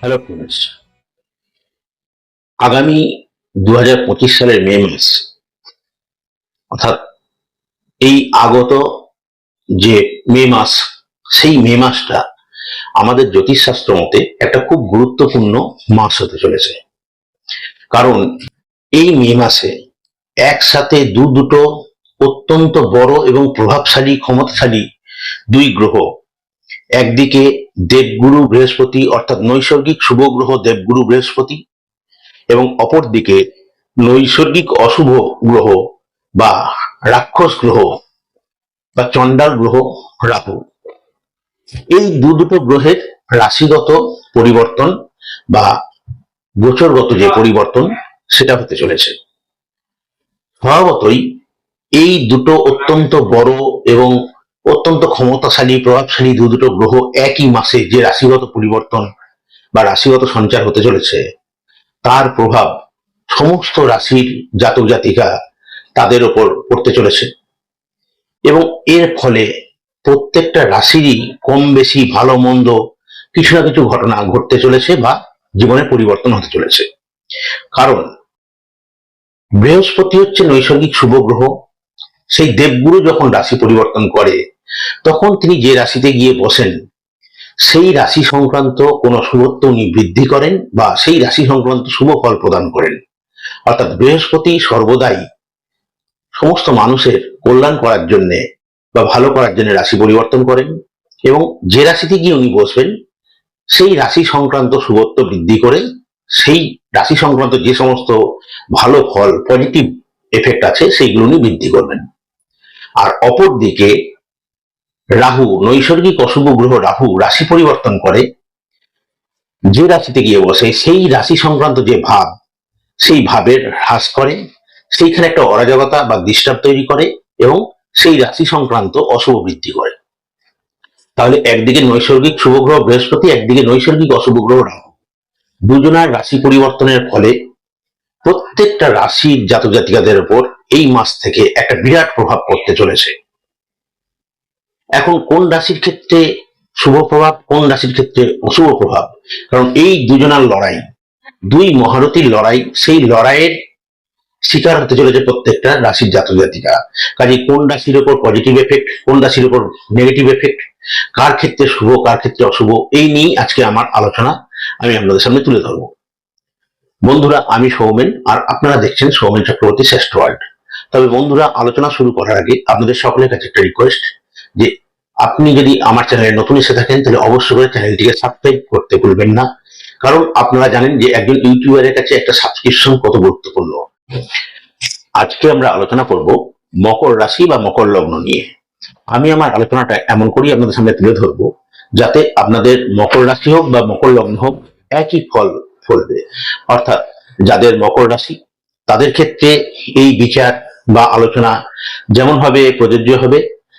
Hello friends আগামী দু সালের মে মাস, অর্থাৎ এই আগত যে মে মাস, সেই মে মাসটা আমাদের জ্যোতিষশাস্ত্র মতে একটা খুব গুরুত্বপূর্ণ মাস হতে চলেছে। কারণ এই মে মাসে একসাথে দু দুটো অত্যন্ত বড় এবং প্রভাবশালী, ক্ষমতাশালী দুই গ্রহ একদিকে দেবগুরু বৃহস্পতি, অর্থাৎ নৈসর্গিক শুভ গ্রহ দেবগুরু বৃহস্পতি, এবং অপরদিকে নৈসর্গিক অশুভ গ্রহ বা রাক্ষস গ্রহ বা চণ্ডাল গ্রহ রাহু। এই দু দুটো গ্রহের রাশিগত পরিবর্তন বা গোচরগত যে পরিবর্তন সেটা হতে চলেছে। স্বভাবতই এই দুটো অত্যন্ত বড় এবং অত্যন্ত ক্ষমতাশালী, প্রভাবশালী দু দুটো গ্রহ একই মাসে যে রাশিগত পরিবর্তন বা রাশিগত সঞ্চার হতে চলেছে, তার প্রভাব সমস্ত রাশির জাতক জাতিকা তাদের ওপর পড়তে চলেছে। এবং এর ফলে প্রত্যেকটা রাশিরই কম বেশি ভালো মন্দ কিছু না কিছু ঘটনা ঘটতে চলেছে বা জীবনে পরিবর্তন হতে চলেছে। কারণ বৃহস্পতি হচ্ছে নৈসর্গিক শুভ গ্রহ, সেই দেবগুরু যখন রাশি পরিবর্তন করে তখন তিনি যে রাশিতে গিয়ে বসেন, সেই রাশি সংক্রান্ত কোন শুভত্ব উনি বৃদ্ধি করেন বা সেই রাশি সংক্রান্ত শুভ ফল প্রদান করেন। অর্থাৎ বৃহস্পতি সর্বদাই সমস্ত মানুষের কল্যাণ করার জন্য বা ভালো করার জন্য রাশি পরিবর্তন করেন এবং যে রাশিতে গিয়ে উনি বসবেন, সেই রাশি সংক্রান্ত শুভত্ব বৃদ্ধি করে সেই রাশি সংক্রান্ত যে সমস্ত ভালো ফল পজিটিভ এফেক্ট আছে, সেইগুলো উনি বৃদ্ধি করবেন। আর অপর দিকে রাহু, নৈসর্গিক অশুভ গ্রহ রাহু রাশি পরিবর্তন করে। যে রাশিতে গিয়ে বসে, সেই রাশি সংক্রান্ত যে ভাব, সেই ভাবের হ্রাস করে, সেইখানে একটা অরাজকতা বা ডিস্টার্ব তৈরি করে এবং সেই রাশি সংক্রান্ত অশুভ বৃদ্ধি করে। তাহলে একদিকে নৈসর্গিক শুভ গ্রহ বৃহস্পতি, একদিকে নৈসর্গিক অশুভ গ্রহ রাহু। দুজনার রাশি পরিবর্তনের ফলে প্রত্যেকটা রাশির জাতক জাতিকাদের উপর এই মাস থেকে একটা বিরাট প্রভাব পড়তে চলেছে। এখন কোন রাশির ক্ষেত্রে শুভ প্রভাব, কোন রাশির ক্ষেত্রে অশুভ প্রভাব? কারণ এই দুজনার লড়াই, দুই মহারথীর লড়াই, সেই লড়াইয়ের শিকার হতে চলেছে প্রত্যেকটা রাশির জাতক জাতিকা। কাজে কোন রাশির উপর পজিটিভ এফেক্ট কোন রাশির উপর নেগেটিভ এফেক্ট কার ক্ষেত্রে শুভ, কার ক্ষেত্রে অশুভ, এই নিয়েই আজকে আমার আলোচনা আমি আপনাদের সামনে তুলে ধরবো। বন্ধুরা, আমি সৌমেন, আর আপনারা দেখছেন সৌমেন চক্রবর্তী শ্রেষ্ঠ ওয়ার্ল্ড তবে বন্ধুরা, আলোচনা শুরু করার আগে আপনাদের সকলের কাছে একটা রিকোয়েস্ট যে আপনি যদি আমার চ্যানেলে নতুন এসে থাকেন, তাহলে অবশ্যই করে চ্যানেলটিকে সাবস্ক্রাইব করতে ভুলবেন না। কারণ আপনারা জানেন যে একজন ইউটিউবারের কাছে একটা সাবস্ক্রিপশন কত গুরুত্বপূর্ণ। আজকে আমরা আলোচনা করব মকর রাশি বা মকর লগ্ন নিয়ে। আমি আমার আলোচনাটা এমন করেই আপনাদের সামনে তুলে ধরবো, যাতে আপনাদের মকর রাশি হোক বা মকর লগ্ন হোক একই ফল ফলবে। অর্থাৎ যাদের মকর রাশি, তাদের ক্ষেত্রে এই বিচার বা আলোচনা যেমন ভাবে প্রযোজ্য হবে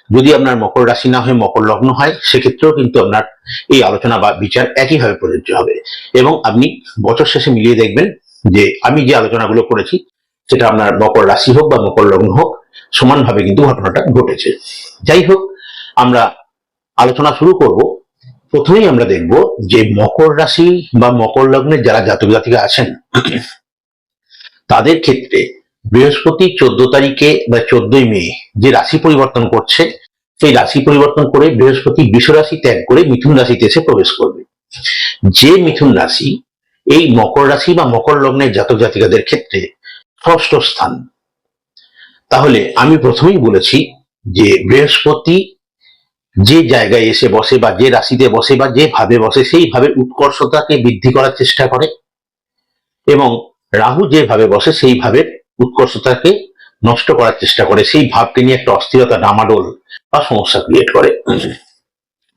যদি আপনার মকর রাশি না হয়ে, মকর লগ্ন হয়, সেক্ষেত্রেও কিন্তু আপনার এই আলোচনা বা বিচার একইভাবে প্রযোজ্য হবে। এবং আপনি বছর শেষে মিলিয়ে দেখবেন যে, আমি যে আলোচনাগুলো করেছি, সেটা আপনার মকর রাশি হোক বা মকর লগ্ন হোক, সমানভাবে কিন্তু ঘটনাটা ঘটেছে। যাই হোক, আমরা আলোচনা শুরু করব। প্রথমেই আমরা দেখব যে, মকর রাশি বা মকর লগ্নের যারা জাতক জাতিকা আছেন, তাদের ক্ষেত্রে বৃহস্পতি চোদ্দ তারিখে বা চোদ্দই মে যে রাশি পরিবর্তন করছে, সেই রাশি পরিবর্তন করে বৃহস্পতি বৃষ রাশি ত্যাগ করে মিথুন রাশিতে এসে প্রবেশ করবে। যে মিথুন রাশি এই মকর রাশি বা মকর লগ্নের জাতক জাতিকাদের ক্ষেত্রে ষষ্ঠ স্থান। তাহলে আমি প্রথমেই বলেছি যে বৃহস্পতি যে জায়গায় এসে বসে বা যে রাশিতে বসে বা যে ভাবে বসে, সেই ভাবে উৎকর্ষতাকে বৃদ্ধি করার চেষ্টা করে এবং রাহু যেভাবে বসে, সেই ভাবে উৎকর্ষতাকে নষ্ট করার চেষ্টা করে, সেই ভাবকে নিয়ে একটা অস্থিরতা ডামাডোল বা সমস্যা ক্রিয়েট করে।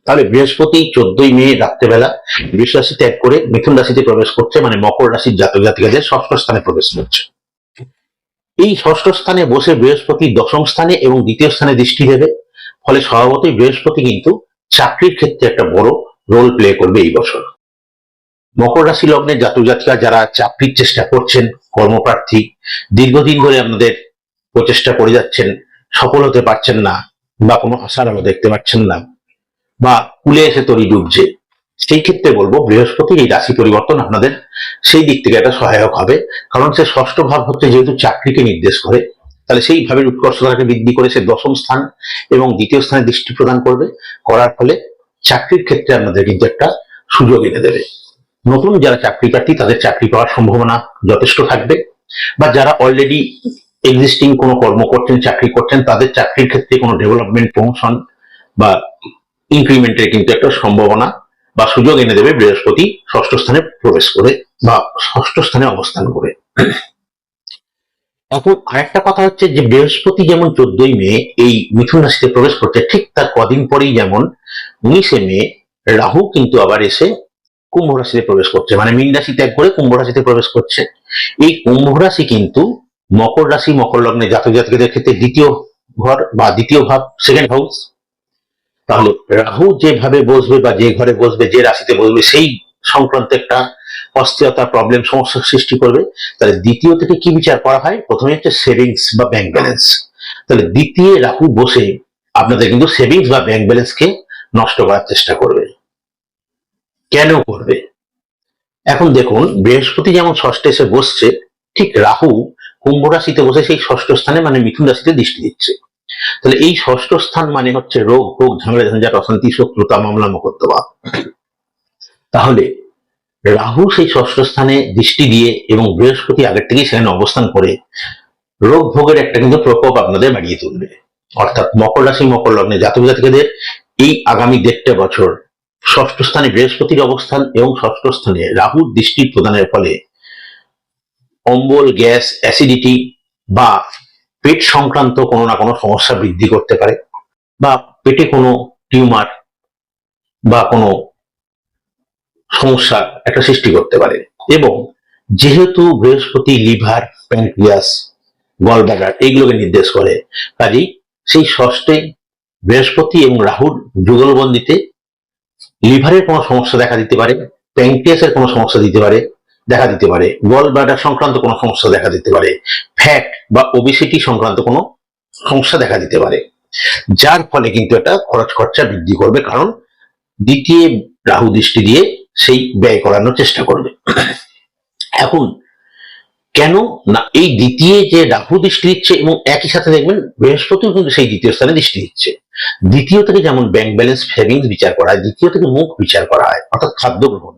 তাহলে বৃহস্পতি চোদ্দই মে, রাত্রেবেলা বৃষ রাশি ত্যাগ করে মিথুন রাশিতে প্রবেশ করছে মানে মকর রাশির জাতক জাতিকাদের ষষ্ঠ স্থানে প্রবেশ করছে। এই ষষ্ঠ স্থানে বসে বৃহস্পতি দশম স্থানে এবং দ্বিতীয় স্থানে দৃষ্টি দেবে, ফলে স্বভাবতই বৃহস্পতি কিন্তু চাকরির ক্ষেত্রে একটা বড় রোল প্লে করবে এই বছর। মকর রাশি লগ্নের জাতক জাতিকা যারা চাকরির চেষ্টা করছেন, কর্মপ্রার্থী, দীর্ঘদিন ধরে আপনাদের প্রচেষ্টা করে যাচ্ছেন, সফল হতে পারছেন না বা কোনো আশার আলো দেখতে পাচ্ছেন না বা কুলে এসে তরি ডুবছে, সেই ক্ষেত্রে বলব বৃহস্পতির এই রাশি পরিবর্তন আপনাদের সেই দিক থেকে একটা সহায়ক হবে। কারণ সে ষষ্ঠ ভাব হচ্ছে যেহেতু চাকরিকে নির্দেশ করে, তাহলে সেই ভাবের উৎকর্ষতাকে বৃদ্ধি করে সে দশম স্থান এবং দ্বিতীয় স্থানে দৃষ্টি প্রদান করবে, করার ফলে চাকরির ক্ষেত্রে আপনাদের কিন্তু একটা সুযোগ এনে দেবে। নতুন যারা চাকরি প্রার্থী, তাদের চাকরি পাওয়ার সম্ভাবনা যথেষ্ট থাকবে। বা যারা অলরেডি এক্সিস্টিং কোনো কর্ম করছেন, চাকরি করছেন, তাদের চাকরির ক্ষেত্রে কোনো ডেভেলপমেন্ট প্রমোশন বা ইনক্রিমেন্টের কিন্তু একটা সম্ভাবনা বা সুযোগ এনে দেবে বৃহস্পতি ষষ্ঠ স্থানে প্রবেশ করে বা ষষ্ঠ স্থানে অবস্থান করে। এখন আরেকটা কথা হচ্ছে যে বৃহস্পতি যেমন চোদ্দই মে এই মিথুন রাশিতে প্রবেশ করছে, ঠিক তার কদিন পরেই যেমন উনিশে মে রাহু কিন্তু আবার এসে কুম্ভ রাশিতে প্রবেশ করছে। মানে মীন রাশি ত্যাগ করে কুম্ভ রাশিতে প্রবেশ করছে। এই কুম্ভ রাশি কিন্তু মকর রাশি, মকর লগ্নে জাতক জাতকদের ক্ষেত্রে দ্বিতীয় ঘর বা দ্বিতীয় ভাব সেকেন্ড হাউস তাহলে রাহু যেভাবে বসবে বা যে ঘরে বসবে, যে রাশিতে বসবে, সেই সংক্রান্ত একটা অস্থিরতা প্রবলেম সমস্যার সৃষ্টি করবে। তাহলে দ্বিতীয় থেকে কি বিচার করা হয়? প্রথমে হচ্ছে সেভিংস বা ব্যাংক ব্যালেন্স তাহলে দ্বিতীয় রাহু বসে আপনাদের কিন্তু সেভিংস বা ব্যাংক ব্যালেন্সকে নষ্ট করার চেষ্টা করবে। কেন করবে? এখন দেখুন, বৃহস্পতি যেমন ষষ্ঠে এসে বসছে, ঠিক রাহু কুম্ভ রাশিতে বসে সেই ষষ্ঠ স্থানে মানে মিথুন রাশিতে দৃষ্টি দিচ্ছে। তাহলে এই ষষ্ঠ স্থান মানে হচ্ছে রোগ ভোগ ঝামেলা ঝঞ্ঝাট অশান্তি, শত্রুতা, মামলা, মোকদ্দমা। তাহলে রাহু সেই ষষ্ঠ স্থানে দৃষ্টি দিয়ে এবং বৃহস্পতি আগের থেকেই সেখানে অবস্থান করে, রোগ ভোগের একটা কিন্তু প্রকোপ আপনাদের বাড়িয়ে তুলবে। অর্থাৎ মকর রাশি, মকর লগ্নে জাতক জাতিকাদের এই আগামী দেড়টা বছর ষষ্ঠ স্থানে বৃহস্পতির অবস্থান এবং ষষ্ঠ স্থানে রাহুর দৃষ্টি প্রদানের ফলে অম্বল, গ্যাস, অ্যাসিডিটি বা পেট সংক্রান্ত কোনো না কোনো সমস্যা বৃদ্ধি করতে পারে বা পেটে কোনো টিউমার বা কোনো সমস্যা একটা সৃষ্টি করতে পারে। এবং যেহেতু বৃহস্পতি, লিভার, প্যানক্রিয়াস গলব্লাডার এইগুলোকে নির্দেশ করে, কাজেই সেই ষষ্ঠে বৃহস্পতি এবং রাহুর যুগলবন্দিতে লিভারের কোনো সমস্যা দেখা দিতে পারে, প্যানক্রিয়াসের কোনো সমস্যা দিতে পারে, দেখা দিতে পারে গল ব্লাডার সংক্রান্ত কোনো সমস্যা দেখা দিতে পারে ফ্যাট বা ওবিসিটি সংক্রান্ত কোনো সমস্যা দেখা দিতে পারে। যার ফলে কিন্তু এটা খরচ খরচা বৃদ্ধি করবে, কারণ দ্বিতীয় রাহু দৃষ্টি দিয়ে সেই ব্যয় করানোর চেষ্টা করবে। এখন, কেন না এই দ্বিতীয় যে রাহু দৃষ্টি দিচ্ছে এবং একই সাথে দেখবেন বৃহস্পতিও কিন্তু সেই দ্বিতীয় স্থানে দৃষ্টি দিচ্ছে। দ্বিতীয় থেকে যেমন ব্যাংক ব্যালেন্স সেভিংস বিচার করা হয়, দ্বিতীয় থেকে মুখ বিচার করা হয়, অর্থাৎ খাদ্য গ্রহণ।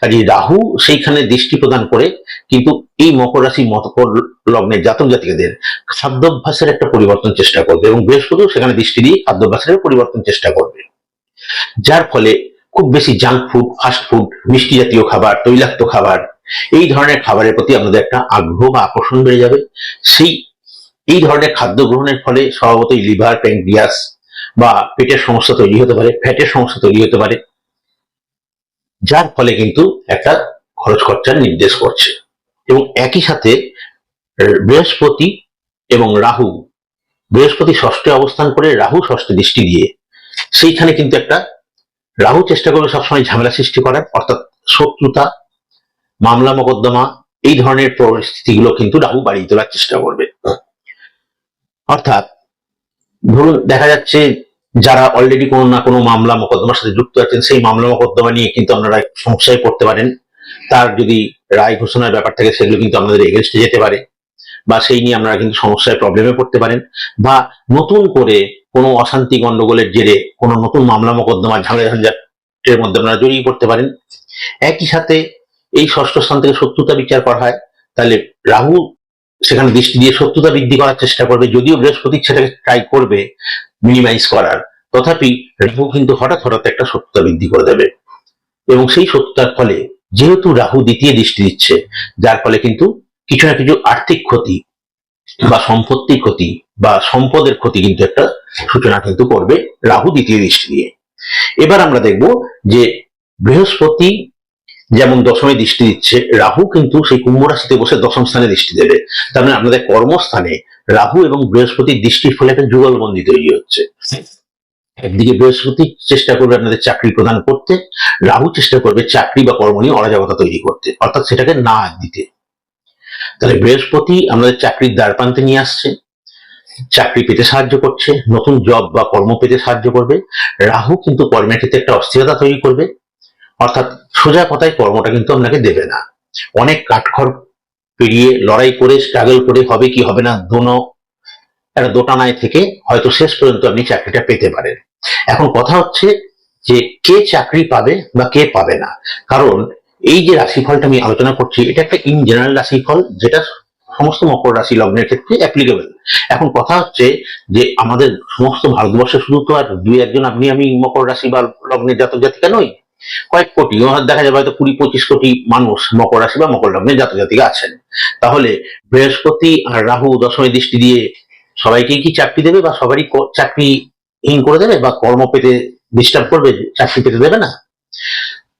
কাজে রাহু সেইখানে দৃষ্টি প্রদান করে, কিন্তু এই মকর রাশি, মকর লগ্নের জাতক জাতিকাদের খাদ্যাভ্যাসের একটা পরিবর্তন চেষ্টা করবে এবং বৃহস্পতিও সেখানে দৃষ্টি দিয়ে খাদ্যাভ্যাসের পরিবর্তন চেষ্টা করবে। যার ফলে খুব বেশি জাঙ্ক ফুড ফাস্ট ফুড মিষ্টি জাতীয় খাবার, তৈলাক্ত খাবার, এই ধরনের খাবারের প্রতি আপনাদের একটা আগ্রহ বা আকর্ষণ বেড়ে যাবে। সেই, এই ধরনের খাদ্য গ্রহণের ফলে স্বভাবতই লিভার প্যানক্রিয়াস বা পেটের সমস্যা তৈরি হতে পারে, ফ্যাটের সমস্যা তৈরি হতে পারে। যার ফলে কিন্তু একটা খরচ খরচার নির্দেশ করছে এবং একই সাথে বৃহস্পতি এবং রাহু, বৃহস্পতি ষষ্ঠে অবস্থান করে রাহু ষষ্ঠে দৃষ্টি দিয়ে, সেইখানে কিন্তু একটা রাহু চেষ্টা করবে সবসময় ঝামেলা সৃষ্টি করার অর্থাৎ শত্রুতা, মামলা মোকদ্দমা, এই ধরনের পরিস্থিতিগুলো কিন্তু রাহু বাড়িয়ে তোলার চেষ্টা করবে। অর্থাৎ ধরুন দেখা যাচ্ছে যারা অলরেডি কোনো না কোনো মামলা মোকদ্দমার সাথে যুক্ত আছেন, সেই মামলা মোকদ্দমা নিয়ে কিন্তু আপনারা সমস্যায় পড়তে পারেন। তার যদি রায় ঘোষণার ব্যাপার থাকে, সেগুলো কিন্তু আপনাদের এগেনস্টে যেতে পারে বা সেই নিয়ে আপনারা কিন্তু সমস্যায় প্রবলেমে পড়তে পারেন বা নতুন করে কোনো অশান্তি গন্ডগোলের জেরে কোনো নতুন মামলা মোকদ্দমা ঝামেলা ঝঞ্ঝাটের মধ্যে আপনারা জড়িয়ে পড়তে পারেন। একই সাথে এই ষষ্ঠ স্থান থেকে শত্রুতা বিচার করা হয়, তাহলে রাহু সেখানে দৃষ্টি দিয়ে শত্রুতা বৃদ্ধি করার চেষ্টা করবে, যদিও বৃহস্পতি সেটাকে ট্রাই করবে মিনিমাইজ করার। তথাপি রাহু কিন্তু হঠাৎ হঠাৎ একটা শত্রুতা বৃদ্ধি করে দেবে। এবং সেই শত্রুতার ফলে যেহেতু রাহু দ্বিতীয় দৃষ্টি দিচ্ছে, যার ফলে কিন্তু কিছু না কিছু আর্থিক ক্ষতি বা সম্পত্তির ক্ষতি বা সম্পদের ক্ষতি কিন্তু একটা সূচনা কিন্তু করবে রাহু দ্বিতীয় দৃষ্টি দিয়ে। এবার আমরা দেখব যে বৃহস্পতি যেমন দশমে দৃষ্টি দিচ্ছে রাহু কিন্তু সেই কুম্ভ রাশিতে বসে দশম স্থানে দৃষ্টি দেবে। তার মানে আপনাদের কর্মস্থানে রাহু এবং বৃহস্পতির দৃষ্টির ফলে একটা যুগলবন্দি তৈরি হচ্ছে। একদিকে বৃহস্পতি চেষ্টা করবে আপনাদের চাকরি প্রদান করতে, রাহু চেষ্টা করবে চাকরি বা কর্ম নিয়ে অরাজকতা তৈরি করতে, অর্থাৎ সেটাকে না দিতে। তাহলে বৃহস্পতি আমাদের চাকরির দ্বার প্রান্তে নিয়ে আসছে, চাকরি পেতে সাহায্য করছে, নতুন জব বা কর্ম পেতে সাহায্য করবে, রাহু কিন্তু কর্মের ক্ষেত্রে একটা অস্থিরতা তৈরি করবে অর্থাৎ সোজা কথায় কর্মটা কিন্তু আপনাকে দেবে না। অনেক কাঠখড় পেরিয়ে লড়াই করে স্ট্রাগল করে হবে কি হবে না, দোনো একটা দোটানায় থেকে হয়তো শেষ পর্যন্ত আপনি চাকরিটা পেতে পারেন। এখন কথা হচ্ছে যে কে চাকরি পাবে বা কে পাবে না। কারণ এই যে রাশিফলটা আমি আলোচনা করছি, এটা একটা ইন জেনারেল রাশিফল, যেটা সমস্ত মকর রাশি লগ্নের ক্ষেত্রে অ্যাপ্লিকেবল এখন কথা হচ্ছে যে আমাদের সমস্ত ভারতবর্ষে শুধু তো আর দুই একজন আপনি আমি মকর রাশি বা লগ্নের জাতক জাতিকা নই কয়েক কোটি, ওনার দেখা যাবে হয়তো কুড়ি, পঁচিশ কোটি মানুষ মকর রাশি বা মকর লগ্নের জাতক জাতিকা আছেন। তাহলে বৃহস্পতি আর রাহু দশমী দৃষ্টি দিয়ে সবাইকে কি চাকরি দেবে বা সবারই চাকরি হীন করে দেবে বা কর্ম পেতে ডিস্টার্ব করবে, চাকরি পেতে দেবে না?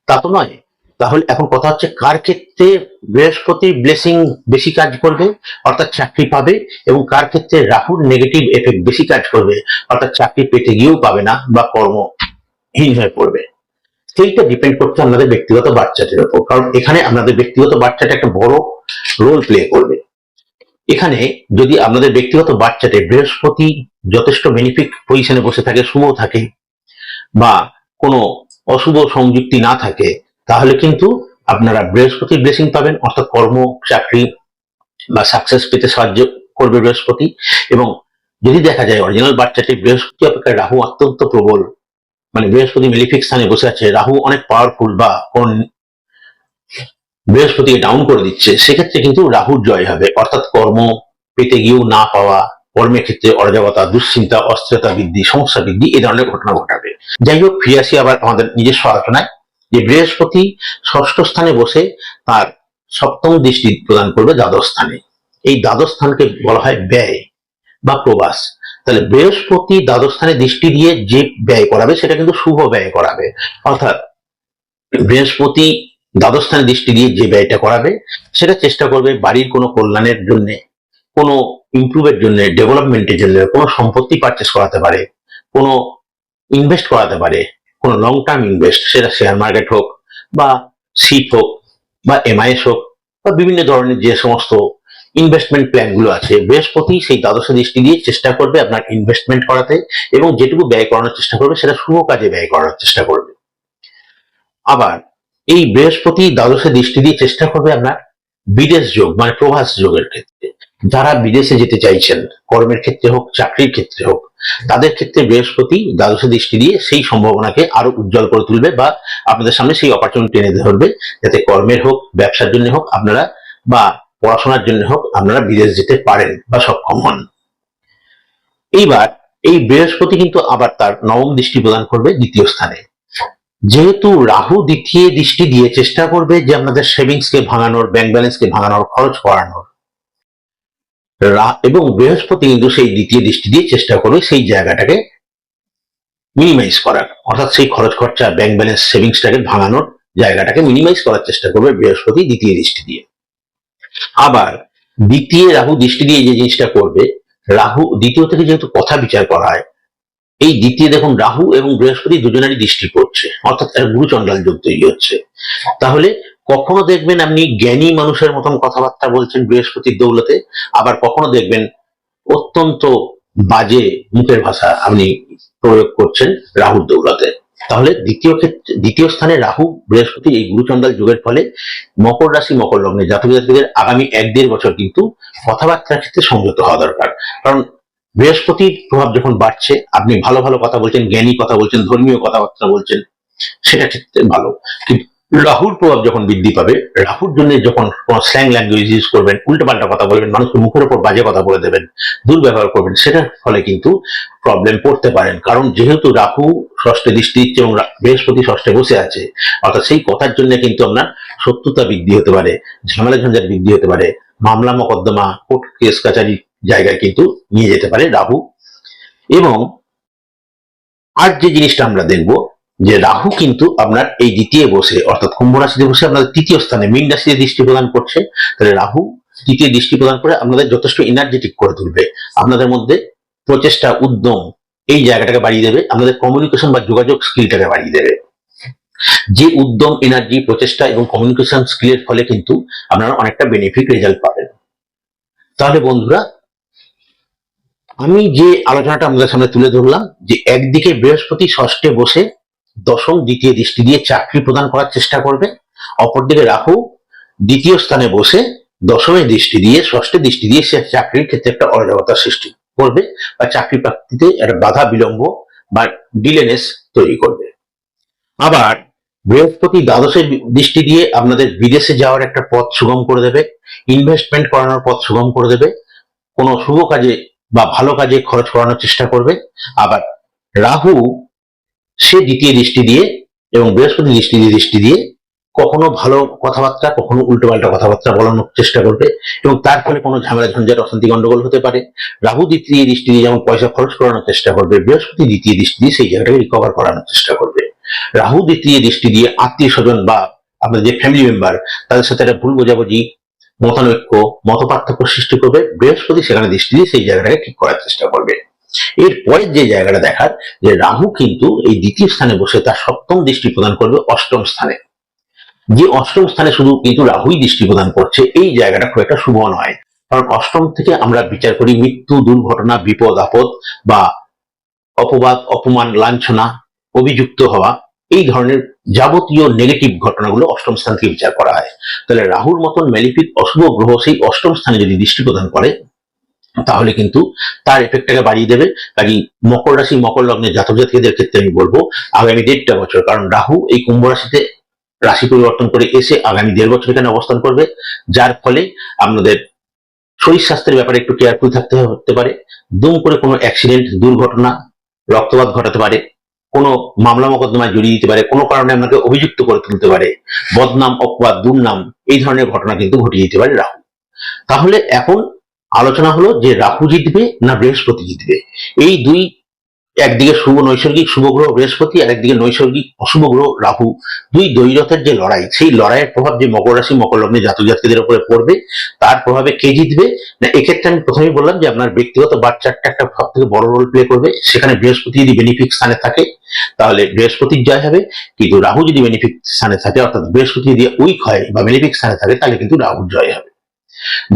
তা তো নয়। তাহলে এখন কথা হচ্ছে কার ক্ষেত্রে বৃহস্পতি ব্লেসিং বেশি কাজ করবে, অর্থাৎ চাকরি পাবে, এবং কার ক্ষেত্রে রাহুর নেগেটিভ এফেক্ট বেশি কাজ করবে, অর্থাৎ চাকরি পেতে গিয়েও পাবে না বা কর্মহীন হয়ে পড়বে। সেইটা ডিপেন্ড করছে আপনাদের ব্যক্তিগত বাচ্চাটির উপর। কারণ এখানে আপনাদের ব্যক্তিগত বাচ্চাটা একটা বড় রোল প্লে করবে। এখানে যদি আপনাদের ব্যক্তিগত বাচ্চাতে বৃহস্পতি যথেষ্ট বেনিফিক পজিশনে বসে থাকে, শুভ থাকে, বা কোনো অশুভ সংযুক্তি না থাকে, তাহলে কিন্তু আপনারা বৃহস্পতির ব্লেসিং পাবেন, অর্থাৎ কর্ম, চাকরি বা সাকসেস পেতে সাহায্য করবে বৃহস্পতি। এবং যদি দেখা যায় অরিজিনাল বাচ্চাটি বৃহস্পতি অপেক্ষা রাহু অত্যন্ত প্রবল মানে বৃহস্পতি মেলিফিক স্থানে বসে আছে, রাহু অনেক পাওয়ারফুল বা কোন বৃহস্পতিকে ডাউন করে দিচ্ছে, সেক্ষেত্রে কিন্তু রাহুর জয় হবে। অর্থাৎ কর্ম পেতে গিয়েও না পাওয়া, কর্মের ক্ষেত্রে অরাজকতা, দুশ্চিন্তা, অস্থিরতা বৃদ্ধি, সমস্যা বৃদ্ধি এই ধরনের ঘটনা ঘটাবে। যাই হোক, ফিরে আসি আবার আমাদের নিজস্ব আলোচনায়, যে বৃহস্পতি ষষ্ঠ স্থানে বসে তার সপ্তম দৃষ্টি প্রদান করবে দ্বাদশ স্থানে। এই দ্বাদশ স্থানকে বলা হয় ব্যয় বা প্রবাস। তাহলে বৃহস্পতি দ্বাদশ স্থানে দৃষ্টি দিয়ে যে ব্যয় করাবে, সেটা কিন্তু শুভ ব্যয় করাবে। অর্থাৎ বৃহস্পতি দ্বাদশ স্থানে দৃষ্টি দিয়ে যে ব্যয়টা করাবে, সেটা চেষ্টা করবে বাড়ির কোনো কল্যাণের জন্য, কোনো ইমপ্রুভের জন্য ডেভেলপমেন্টের জন্য, কোনো সম্পত্তি পারচেস করাতে পারে, কোনো ইনভেস্ট করাতে পারে, কোনো লং টার্ম ইনভেস্ট সেটা শেয়ার মার্কেট হোক বা সিট হোক বা এমআইএস হোক বা বিভিন্ন ধরনের যে সমস্ত ইনভেস্টমেন্ট প্ল্যানগুলো আছে। বৃহস্পতি সেই দ্বাদশে দৃষ্টি দিয়ে চেষ্টা করবে আপনার ইনভেস্টমেন্ট করাতে এবং যেটুকু ব্যয় করানোর চেষ্টা করবে সেটা শুভ কাজে ব্যয় করানোর চেষ্টা করবে। আবার এই বৃহস্পতি দ্বাদশে দৃষ্টি দিয়ে চেষ্টা করবে আপনার বিদেশ যোগ মানে প্রভাস যোগের ক্ষেত্রে। যারা বিদেশে যেতে চাইছেন, কর্মের ক্ষেত্রে হোক, চাকরির ক্ষেত্রে হোক, তাদের ক্ষেত্রে বৃহস্পতি দ্বাদশে দৃষ্টি দিয়ে সেই সম্ভাবনাকে আরও উজ্জ্বল করে তুলবে বা আপনাদের সামনে সেই অপরচুনিটি এনে ধরবে। যাতে কর্মের হোক, ব্যবসার জন্য হোক আপনারা বা পড়াশোনার জন্য হোক আপনারা বিদেশ যেতে পারেন বা সক্ষম হন। এইবার এই বৃহস্পতি কিন্তু আবার তার নবম দৃষ্টি প্রদান করবে দ্বিতীয় স্থানে। যেহেতু রাহু দ্বিতীয় দৃষ্টি দিয়ে চেষ্টা করবে যে আপনাদের সেভিংস কে ভাঙানোর ব্যাংক ব্যালেন্স কে ভাঙানোর, খরচ করানোর। এবং বৃহস্পতি কিন্তু সেই দ্বিতীয় দৃষ্টি দিয়ে চেষ্টা করবে সেই জায়গাটাকে মিনিমাইজ করার। অর্থাৎ সেই খরচ খরচা ব্যাংক ব্যালেন্স সেভিংসটাকে ভাঙানোর জায়গাটাকে মিনিমাইজ করার চেষ্টা করবে বৃহস্পতি দ্বিতীয় দৃষ্টি দিয়ে। আবার দ্বিতীয় রাহু দৃষ্টি দিয়ে যে জিনিসটা করবে, রাহু দ্বিতীয় থেকে যেহেতু কথা বিচার করা হয়, এই দ্বিতীয় দেখুন, রাহু এবং বৃহস্পতি দুজনেরই দৃষ্টি পড়ছে, অর্থাৎ একটা গুরুচন্ডাল যোগ তৈরি হচ্ছে। তাহলে কখনো দেখবেন আপনি জ্ঞানী মানুষের মতন কথাবার্তা বলছেন বৃহস্পতির দৌলতে, আবার কখনো দেখবেন অত্যন্ত বাজে মুখের ভাষা আপনি প্রয়োগ করছেন রাহুর দৌলতে। তাহলে দ্বিতীয় ক্ষেত্রে, দ্বিতীয় স্থানে রাহু, বৃহস্পতি এই গুরুচন্ডাল যুগের ফলে মকর রাশি, মকর লগ্নে জাতক জাতিদের আগামী এক দেড় বছর কিন্তু কথাবার্তার ক্ষেত্রে সংযত হওয়া দরকার। কারণ বৃহস্পতির প্রভাব যখন বাড়ছে, আপনি ভালো ভালো কথা বলছেন, জ্ঞানী কথা বলছেন, ধর্মীয় কথাবার্তা বলছেন, সেটা ক্ষেত্রে ভালো। কিন্তু রাহুর প্রভাব যখন বৃদ্ধি পাবে, রাহুর জন্য যখন স্ল্যাং ল্যাঙ্গুয়েজ ইউজ করবেন, উল্টোপাল্টা কথা বলবেন, মানুষকে মুখের উপর বাজে কথা বলে দেবেন, দুর্ব্যবহার করবেন, সেটার ফলে কিন্তু প্রবলেম পড়তে পারেন। কারণ যেহেতু রাহু ষষ্ঠে দৃষ্টি দিচ্ছে এবং বৃহস্পতি ষষ্ঠে বসে আছে, অর্থাৎ সেই কথার জন্য কিন্তু আপনার শত্রুতা বৃদ্ধি হতে পারে, ঝামেলা ঝঞ্ঝাট বৃদ্ধি হতে পারে, মামলা মকদ্দমা, কোর্ট কেস কাচারি জায়গায় কিন্তু নিয়ে যেতে পারে রাহু। এবং আর যে জিনিসটা আমরা দেখব যে রাহু কিন্তু আপনার এই দ্বিতীয় বসে, অর্থাৎ কুম্ভ রাশিতে বসে আপনাদের তৃতীয় স্থানে, মীন রাশিতে দৃষ্টি প্রদান করছে। তাহলে রাহু তৃতীয় দৃষ্টি প্রদান করে আপনাদের যথেষ্ট এনার্জেটিক করে তুলবে। আপনাদের মধ্যে প্রচেষ্টা, উদ্যম এই জায়গাটাকে বাড়িয়ে দেবে। আপনাদের কমিউনিকেশন বা যোগাযোগ স্কিলটাকে বাড়িয়ে দেবে। যে উদ্যম এনার্জি প্রচেষ্টা এবং কমিউনিকেশন স্কিলের ফলে কিন্তু আপনারা অনেকটা বেনিফিট রেজাল্ট পাবেন। তাহলে বন্ধুরা, আমি যে আলোচনাটা আমাদের সামনে তুলে ধরলাম যে একদিকে বৃহস্পতি ষষ্ঠে বসে দশম, দ্বিতীয় দৃষ্টি দিয়ে চাকরি প্রদান করার চেষ্টা করবে। অপরদিকে রাহু দ্বিতীয় স্থানে বসে দশমের দৃষ্টি দিয়ে ষষ্ঠের দৃষ্টি দিয়ে সে চাকরির ক্ষেত্রে একটা অরাজকতার সৃষ্টি করবে বা চাকরি প্রাপ্তিতে একটা বাধা, বিলম্ব বা ডিলেনেস তৈরি করবে। আবার বৃহস্পতি দ্বাদশের দৃষ্টি দিয়ে আপনাদের বিদেশে যাওয়ার একটা পথ সুগম করে দেবে ইনভেস্টমেন্ট করানোর পথ সুগম করে দেবে, কোনো শুভ কাজে বা ভালো কাজে খরচ করানোর চেষ্টা করবে। আবার রাহু সে দ্বিতীয় দৃষ্টি দিয়ে এবং বৃহস্পতি দৃষ্টি দিয়ে দৃষ্টি দিয়ে কখনো ভালো কথাবার্তা, কখনো উল্টোপাল্টা কথাবার্তা বলানোর চেষ্টা করবে এবং তার ফলে কোনো ঝামেলা, ঝঞ্ঝাট, অশান্তি, গন্ডগোল হতে পারে। রাহু দ্বিতীয় দৃষ্টি দিয়ে যেমন পয়সা খরচ করানোর চেষ্টা করবে, বৃহস্পতি দ্বিতীয় দৃষ্টি দিয়ে সেই জায়গাটাকে রিকভার করানোর চেষ্টা করবে। রাহু দ্বিতীয় দৃষ্টি দিয়ে আত্মীয় স্বজন বা আপনার যে ফ্যামিলি মেম্বার তাদের সাথে একটা ভুল বোঝাবুঝি, মতানৈক্য মত পার্থক্য সৃষ্টি করবে। বৃহস্পতি সেখানে দৃষ্টি দিয়ে সেই জায়গাটাকে ঠিক করার চেষ্টা করবে। এর পরের যে জায়গাটা দেখার, যে রাহু কিন্তু এই দ্বিতীয় স্থানে বসে তার সপ্তম দৃষ্টি প্রদান করবে অষ্টম স্থানে। যে অষ্টম স্থানে শুধু কিন্তু রাহুই দৃষ্টি প্রদান করছে, এই জায়গাটা খুব একটা শুভ নয়। কারণ অষ্টম থেকে আমরা বিচার করি মৃত্যু, দুর্ঘটনা, বিপদ, আপদ বা অপবাদ, অপমান, লাঞ্ছনা, অভিযুক্ত হওয়া, এই ধরনের যাবতীয় নেগেটিভ ঘটনাগুলো অষ্টম স্থান থেকে বিচার করা হয়। তাহলে রাহুর মতন ম্যালিফিক অশুভ গ্রহ সেই অষ্টম স্থানে যদি দৃষ্টি প্রদান করে তাহলে কিন্তু তার এফেক্টটাকে বাড়িয়ে দেবে। কাজী মকর রাশি, মকর লগ্নের জাতক জাতিকাদের ক্ষেত্রে আমি বলব, আগামী দেড়টা বছর, কারণ রাহু এই কুম্ভ রাশিতে রাশি পরিবর্তন করে এসে আগামী দেড় বছর এখানে অবস্থান করবে, যার ফলে আপনাদের শরীর স্বাস্থ্যের ব্যাপারে একটু কেয়ারফুল থাকতে হতে পারে। দুম করে কোনো অ্যাক্সিডেন্ট দুর্ঘটনা, রক্তপাত ঘটাতে পারে, কোনো মামলা মোকদ্দমায় জড়িয়ে দিতে পারে, কোনো কারণে আপনাকে অভিযুক্ত করে তুলতে পারে, বদনাম, অপবাদ, দুর্নাম, এই ধরনের ঘটনা কিন্তু ঘটিয়ে দিতে পারে রাহু। তাহলে এখন আলোচনা হলো যে রাহু জিতবে না বৃহস্পতি জিতবে। এই দুই একদিকে শুভ নৈসর্গিক শুভ গ্রহ বৃহস্পতি আর একদিকে নৈসর্গিক অশুভ গ্রহ রাহু। দুই দৈরথের যে লড়াই, সেই লড়াইয়ের প্রভাব যে মকর রাশি, মকর লগ্নে জাতক জাতকদের উপরে পড়বে, তার প্রভাবে কে জিতবে? না, এক্ষেত্রে আমি প্রথমেই বললাম যে আপনার ব্যক্তিগত বাচ্চারটা একটা সব থেকে বড় রোল প্লে করবে। সেখানে বৃহস্পতি যদি বেনিফিক স্থানে থাকে, তাহলে বৃহস্পতির জয় হবে। কিন্তু রাহু যদি বেনিফিক স্থানে থাকে, অর্থাৎ বৃহস্পতি যদি উইক হয় বা বেনিফিক স্থানে থাকে, তাহলে কিন্তু রাহুর জয় হবে।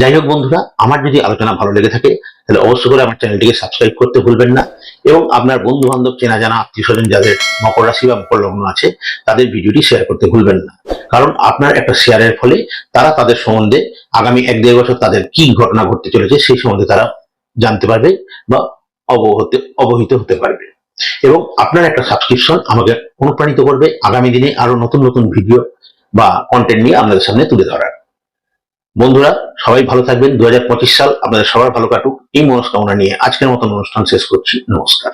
যাই হোক বন্ধুরা, আমার যদি আলোচনা ভালো লেগে থাকে, তাহলে অবশ্যই করে আমার চ্যানেলটিকে সাবস্ক্রাইব করতে ভুলবেন না। এবং আপনার বন্ধু বান্ধব চেনা জানা আত্মীয় স্বজন যাদের মকর রাশি বা মকর লগ্ন আছে, তাদের ভিডিওটি শেয়ার করতে ভুলবেন না। কারণ আপনার একটা শেয়ারের ফলে তারা তাদের সম্বন্ধে আগামী এক দেড় বছর তাদের কি ঘটনা ঘটতে চলেছে, সেই সম্বন্ধে তারা জানতে পারবে বা অবহত অবহিত হতে পারবে। এবং আপনার একটা সাবস্ক্রিপশন আমাকে অনুপ্রাণিত করবে আগামী দিনে আরও নতুন নতুন ভিডিও বা কন্টেন্ট নিয়ে আপনাদের সামনে তুলে ধরার। বন্ধুরা, সবাই ভালো থাকবেন। দু হাজার পঁচিশ সাল আপনাদের সবার ভালো কাটুক। এই মনস্কামনা নিয়ে আজকের মতন অনুষ্ঠান শেষ করছি। নমস্কার।